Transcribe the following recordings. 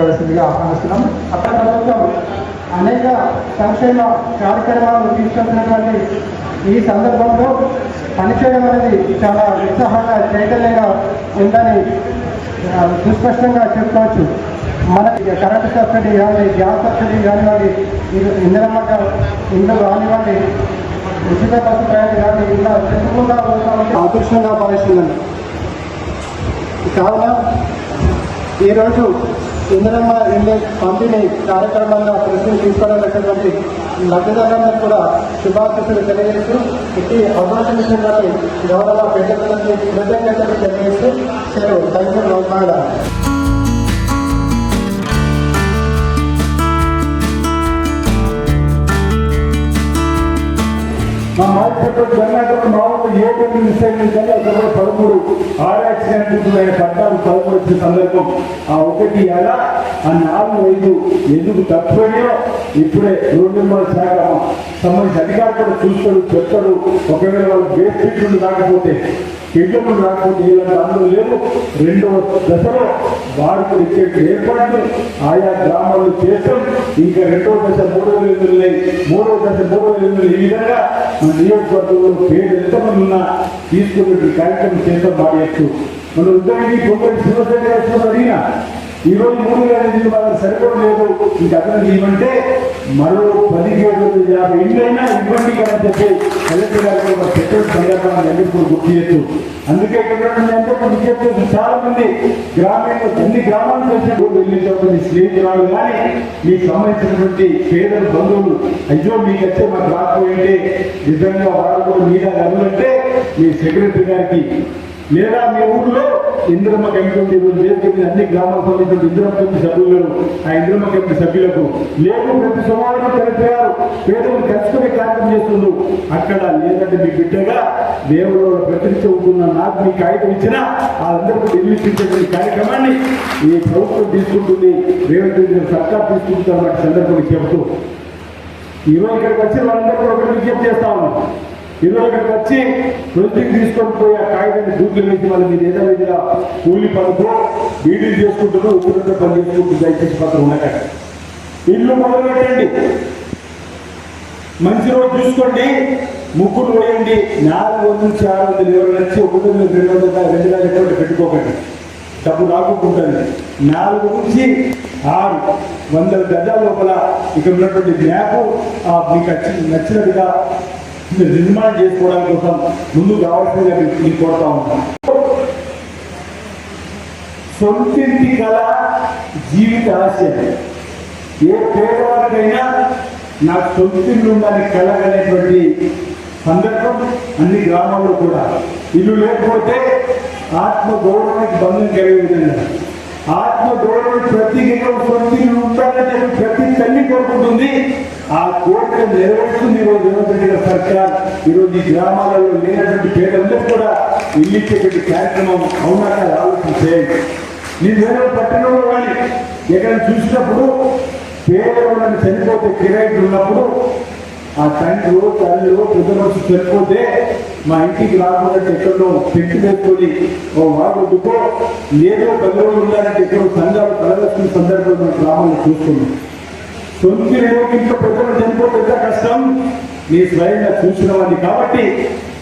గారికి మండల ఆహ్వానిస్తున్నాం. అక్కడ ప్రభుత్వం అనేక సంక్షేమ కార్యక్రమాలు తీసుకొచ్చినటువంటి ఈ సందర్భంలో పనిచేయడం అనేది చాలా ఉత్సాహంగా చైతన్యంగా ఉందని సుస్పష్టంగా చెప్పుకోవచ్చు. మనకి కరెంటు సబ్సిడీ కానీ గ్యాస్ సబ్సిడీ కానివ్వండి ఇరు- ఇంధనమ్మ ఇండ్లు కానివ్వండి ఉచిత బస్సు ప్రయాణం కానీ ఇలా చెప్పుకుంటా పోతా అదృష్టంగా భావిస్తున్నాను. కావున ఈరోజు ఇంద్రమ్మ ఇల్లు పంపిణీ కార్యక్రమంగా ప్రశ్నలు తీసుకోవడానికి లబ్ధిదారులకు కూడా శుభాకాంక్షలు తెలియజేస్తూ ఇట్టి అవకాశం ఇచ్చిన గౌరవ పెద్దలకి కృతజ్ఞతలు తెలియజేస్తూ సెలవు. థ్యాంక్ యూ బాగా మా మార్కెట్ కర్ణాటక మామూలు ఏ కొన్ని మిస్టేక్ పదమూడు ఆరు యాక్సిడెంట్లైన చట్టాలు పదమూడు వచ్చిన సందర్భం. ఆ ఒకటి ఎలా? ఆ నాలుగు ఐదు ఎందుకు తక్కువయో ఇప్పుడే రోడ్డు నిర్మాణ శాఖ సంబంధించిన అధికారులు కూడా చూస్తాడు చెప్తాడు ఒకవేళ వాళ్ళు బేస్ ఫిట్లు రాకపోతే కిడ్డలు రాకపోతే ఇలాంటి అందులో లేవు. రెండవ దశలో వారికి ఇచ్చే ఏర్పాట్లు ఆయా గ్రామాల్లో చేస్తాం. ఇంకా రెండవ దశ మూడవ ఎనిమిది మూడవ దశ మూడవ ఎనిమిది ఈ విధంగా మన నియోజకవర్గంలో పేరు ఎంతమంది ఉన్నా తీసుకునే కార్యక్రమం చేస్తాం బాగా మన ఉద్యోగి కొందరు శివసేన గారు అడిగినా ఈరోజు మూడు వేల ఎనిమిది వాళ్ళకి సరిపోలేదు ఇంకా అతను ఇవ్వంటే మరో పదిహేడు వందల యాభై ఇండ్లైనా ఇవ్వండి కదా చెప్పి కలెక్టర్ గారు ఒక పెట్రోల్ సందర్భాన్ని ఎన్నికలు గుర్తు చేయొచ్చు అందుకే ఇక్కడ అంటే కొన్ని విజ్ఞప్తి చాలా మంది గ్రామీణ అన్ని గ్రామాలకు వచ్చినప్పుడు వెళ్ళేటప్పుడు స్నేహితురాలు కానీ మీకు సంబంధించినటువంటి పేదల బంధువులు అయ్యో మీకు వచ్చే మాకు రాకపోయింటే నిజంగా వాళ్ళు కూడా మీద అంటే మీ సెక్రటరీ గారికి లేదా మీ ఊర్లో ఇంద్రమ్మ కమిటీ ఉంది. ఈరోజు వేదిక అన్ని గ్రామాల సంబంధించిన ఇంద్రమ్మ కమిటీ సభ్యులు ఆ ఇంద్రమ్మ కమిటీ సభ్యులకు లేదు ప్రతి సమాజం కలిపారు పేదలు కలుసుకునే కార్యక్రమం చేస్తుండ్రు. అక్కడ లేదంటే మీ బిడ్డగా దేవుడు ప్రతినిధి ఉంటున్న నాకు మీ కాగితం ఇచ్చిన వాళ్ళందరికీ ఇల్లు కార్యక్రమాన్ని ఈ ప్రభుత్వం తీసుకుంటుంది. రేవంత్ రెడ్డి సర్కార్ తీసుకుంటున్న వాటి సందర్భంగా చెబుతూ. ఈరోజు ఇక్కడికి వచ్చి వాళ్ళందరూ కూడా ఒకటి విజ్ఞప్తి చేస్తా ఉన్నాం. ఈరోజు ఇక్కడికి వచ్చి ప్రొజెక్ట్ తీసుకొని పోయి ఆ కాగితాన్ని దూకులు వేసి వాళ్ళు మీరు ఏదో విధంగా కూలి పనుకో బీడీలు చేసుకుంటున్నా ఉప్పుడున్న పని చేసుకుంటూ దయచేసి పత్రం ఉండక ఇల్లు మొదలుపెట్టండి. మంచి రోజు చూసుకోండి. ముగ్గురు పోయండి నాలుగు వందల నుంచి ఆరు వందల ఇరవై నుంచి ఒకటి వందలు రెండు వందల రెండు వేల ఎక్కడ పెట్టుకోకండి. డబ్బు రాకుంటుంది నాలుగు నుంచి ఆరు వందల గజాల లోపల ఇక్కడ ఉన్నటువంటి మ్యాప్ మీకు వచ్చి- నచ్చినట్టుగా నిర్మాణం చేసుకోవడానికి కోసం ముందు కావాల్సిందిగా మీకు కోరుతా ఉంటాం సొంతింటి కళ జీవిత ఆశయం ఏ పేదవారికైనా నాకు సొంతిల్లు ఉందని కలగనేటువంటి సందర్భం అన్ని గ్రామాల్లో కూడా. ఇల్లు లేకపోతే ఆత్మ గౌరవానికి భంగం కలిగే విధంగా. ఆత్మ గౌరవం ప్రతి గృహం సొంతిల్లు ఉంటారని ప్రతి తల్లి కోరుకుంటుంది. ఆ కోరికను నెరవేరుస్తుంది ఈరోజు రేవంత్ రెడ్డి గారి సర్కార్ ఈరోజు ఈ గ్రామాలలో లేనటువంటి పేదలందరూ కూడా ఇల్లు ఇచ్చేటువంటి కార్యక్రమం అవునా కాదా ఆలోచన చేయండి నేను వేరే పట్టణంలో కానీ ఎక్కడ చూసినప్పుడు పేదవాళ్ళని చనిపోతే కిరాయిలు ఉన్నప్పుడు ఆ తండ్రి తల్లి పెద్ద మనిషి చనిపోతే మా ఇంటికి రాకుండా ఎక్కడో పెట్టి పెట్టుకొని ఓ వాడుకో లేదో పది రోజులు ఉండాలంటే ఎక్కడో సంఘాలు కలగస్తున్న సందర్భంలో మన గ్రామంలో చూస్తున్నాం సొంతి ఇంట్లో పెద్దలు చనిపోతే ఎంత కష్టం. నీ స్వయంగా చూసినవాడిని కాబట్టి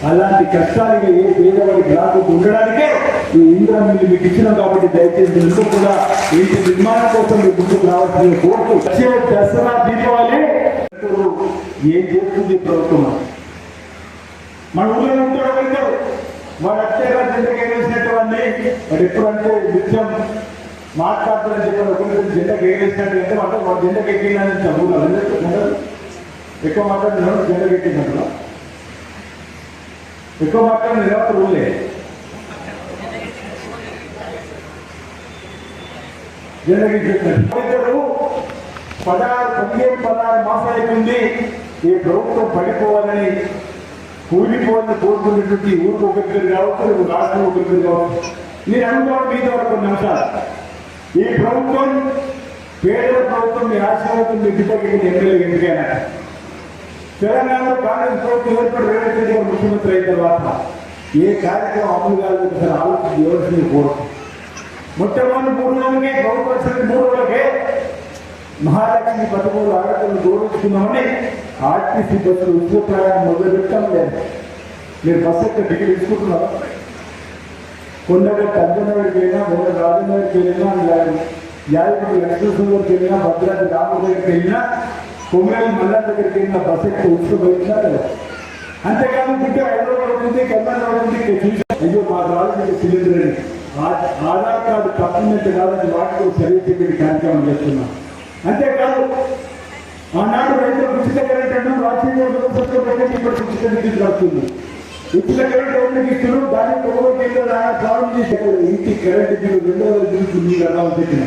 అలాంటి కష్టానికి ఏ పేదవాడికి రాకుండా ఉండడానికే ఈ ఇంద్ర మిల్లు మీకు ఇచ్చినాం కాబట్టి దయచేసి ఎందుకు కూడా ఇంటి నిర్మాణం కోసం మీ ముందుకు రావాల్సిన కోరుతూ వచ్చే దసరా దీపావళి. ఏం చేస్తుంది ప్రభుత్వం? మన ఊళ్ళో ఉంటాడు వెళ్తాడు వాడు అట్టేగా జెండకి ఎగరేసినట్టు వాడిని వాడు ఎప్పుడంటే నిత్యం మాట్లాడుతారని చెప్పారు ఒకరి జెండకి ఎగరేసినట్టు అంటే అంటే వాడు జెండకి ఎక్కిందని ఊళ్ళో ఎక్కువ మాట్లాడుతున్నాడు జెండకి ఎక్కిందంట ఎక్కువ మాట్లాడిన ఎవరు? రూలే. జెండకి చెప్పారు పదహారు పదిహేను పదహారు మాసాలు అవుతుంది ఈ ప్రభుత్వం పడిపోవాలని కూలిపోవాలని కోరుకునేటువంటి ఊరికి ఒకరిద్దరు కావచ్చు రేపు రాష్ట్రం ఒకరిద్దరు కావచ్చు. నేను అనుకోవడం మీద కొన్ని అంశాలు ఈ ప్రభుత్వం పేదల ప్రభుత్వం మీ రాష్ట్రాలకు మీ బిడ్డకి ఎమ్మెల్యే ఎన్నికైనా తెలంగాణలో కాంగ్రెస్ ప్రభుత్వం ఏర్పడి రేవంత్ గారు ముఖ్యమంత్రి అయిన తర్వాత ఏ కార్యక్రమం అమలు కాలేదు ఆలోచన ఎవరిని కోరుతుంది మొట్టమొదటి మూడు రోజులకే ప్రభుత్వం మూడు నెలలకే మహాలక్ష్మి పదమూడు ఆడపిల్లలు గౌరవిస్తున్నామని ఆర్టీసీ బస్సులు ఉద్యోగ ప్రయాణం మొదలు పెట్టాం లేదు మీరు బస్సు యొక్క టికెట్ తీసుకుంటున్నారు. కొండగా అంజనగడికి వెళ్ళినా మొన్న రాజనగర్కి వెళ్ళినా యాదగిరి లక్ష్మీశ్వరికి వెళ్ళినా భద్రాద్రి రామ దగ్గరికి వెళ్ళినా కొమ్మేలు మల్లా దగ్గరికి వెళ్ళినా బస్ ఎక్కి ఉచిత పోయిందా అంతేకాదు ఇంకా హైదరాబాద్ ఉంది కర్ణాటక ఉంది ఇక్కడ అయ్యో మా రాజకీయ సిలిండర్ ఆధార్ కార్డు తప్పినట్టు కాదని వాటితో సర్వీస్ కార్యక్రమం చేస్తున్నాం. అంతేకాదు ఆనాడు రైతులకు ఉచిత కరెంట్ అంటే రాజకీయ ఇప్పుడు ఉచిత విద్యుత్ వస్తుంది ఉచిత కరెంట్ ఎవరికి ఇస్తున్నారు దాన్ని కొనుగోలు కేంద్రాలు ప్రారంభం చేశారు ఇంటి కరెంట్ బిల్లు రెండు వేల బిల్లు మీరు అలా చెప్పిన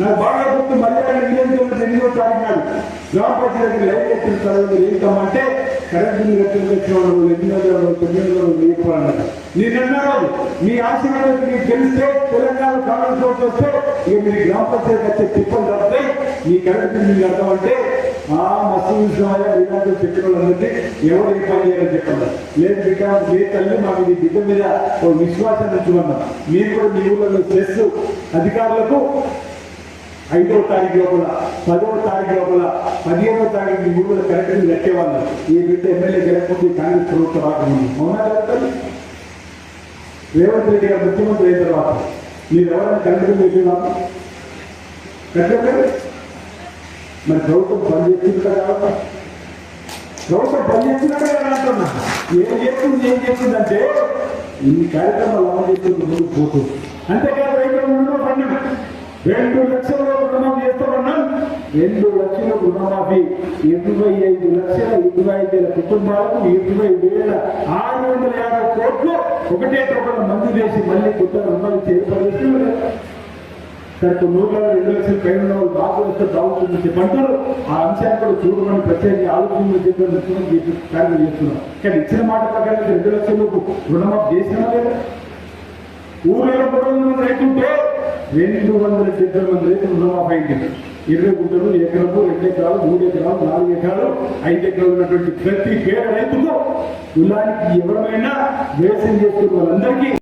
నాకు బాగా గుర్తు మళ్ళీ నియోజకవర్గం ఎనిమిదో తారీఖు నాడు గ్రామ పంచాయతీ ఎత్తిన తర్వాత ఏంటంటే కరెంట్ బిల్లు కట్టిన వచ్చిన వాళ్ళు ఎనిమిది వందల తొమ్మిది వందలు నేను అన్నారు మీ ఆశీర్వాదం మీకు తెలిస్తే తెలంగాణ కాంగ్రెస్ వస్తే ఇక మీరు గ్రామ పంచాయతీ వచ్చే తిప్పలు తప్పితే మీ కరెంట్ బిల్లు మీకు ఆ మస్తు విషయమయ్యా వీళ్ళంతా ఎవరు ఏ పని చేయాలని చెప్పండి లేదు బిడ్డ మీ తల్లి మాకు మీ బిడ్డ మీద ఒక విశ్వాసం ఉంచుకున్నాం మీరు కూడా మీ ఊళ్ళలో చేస్తూ అధికారులకు ఐదో తారీఖు లోపల పదవ తారీఖు లోపల పదిహేనో తారీఖు మీ ఊళ్ళో కరెక్ట్గా కట్టేవాళ్ళు ఈ బిడ్డ ఎమ్మెల్యే గెలకపోతే కాంగ్రెస్ ప్రభుత్వం రాకముందు. అవునా కదా రేవంత్ రెడ్డి గారు ముఖ్యమంత్రి అయిన తర్వాత మీరు ఎవరైనా కరెక్ట్గా పెట్టినా కట్టలేదు మరి ప్రభుత్వం పనిచేస్తుంది కదా ప్రభుత్వం పనిచేస్తున్నట్టే కదా అంటున్నా. ఏం చేస్తుంది ఏం చేస్తుందంటే ఈ కార్యక్రమాలు అమలు చేస్తుంది ముందుకు పోతుంది అంతేకాదు రైతులు రుణం పన్నం రెండు లక్షల రుణం చేస్తామన్నాం. రెండు లక్షల రుణమాఫీ ఇరవై ఐదు లక్షల ఇరవై ఐదు వేల కుటుంబాలకు ఇరవై వేల ఆరు వందల యాభై కోట్లు ఒకటే టోకన్ మంజూరు చేసి మళ్ళీ కొత్త రుణాలు చేరుపడుతుంది దానికి నూట ఊర్లలో రెండు లక్షల పైన ఉన్న వాళ్ళు బాగా వస్తే బాగుంటుంది చెప్పంటారు ఆ అంశాన్ని కూడా చూడమని ప్రత్యేక ఆలోచన చెప్పి కార్యం చేస్తున్నాం. కానీ ఇచ్చిన మాట ప్రకారం రెండు లక్షలకు రుణమాఫీ చేసినా లేదా? ఊళ్ళో మూడు వందల మంది రైతుంటే రెండు వందల డెబ్బై మంది రైతులు రుణమాఫ్ అయింది. ఇరవై గుంటలు ఎకరము రెండు ఎకరాలు మూడు ఎకరాలు నాలుగు ఎకరాలు ఐదు ఎకరాలు ఉన్నటువంటి ప్రతి పేద రైతుకు ఇలాంటి ఎవరైనా వ్యవసాయం చేస్తున్న వాళ్ళందరికీ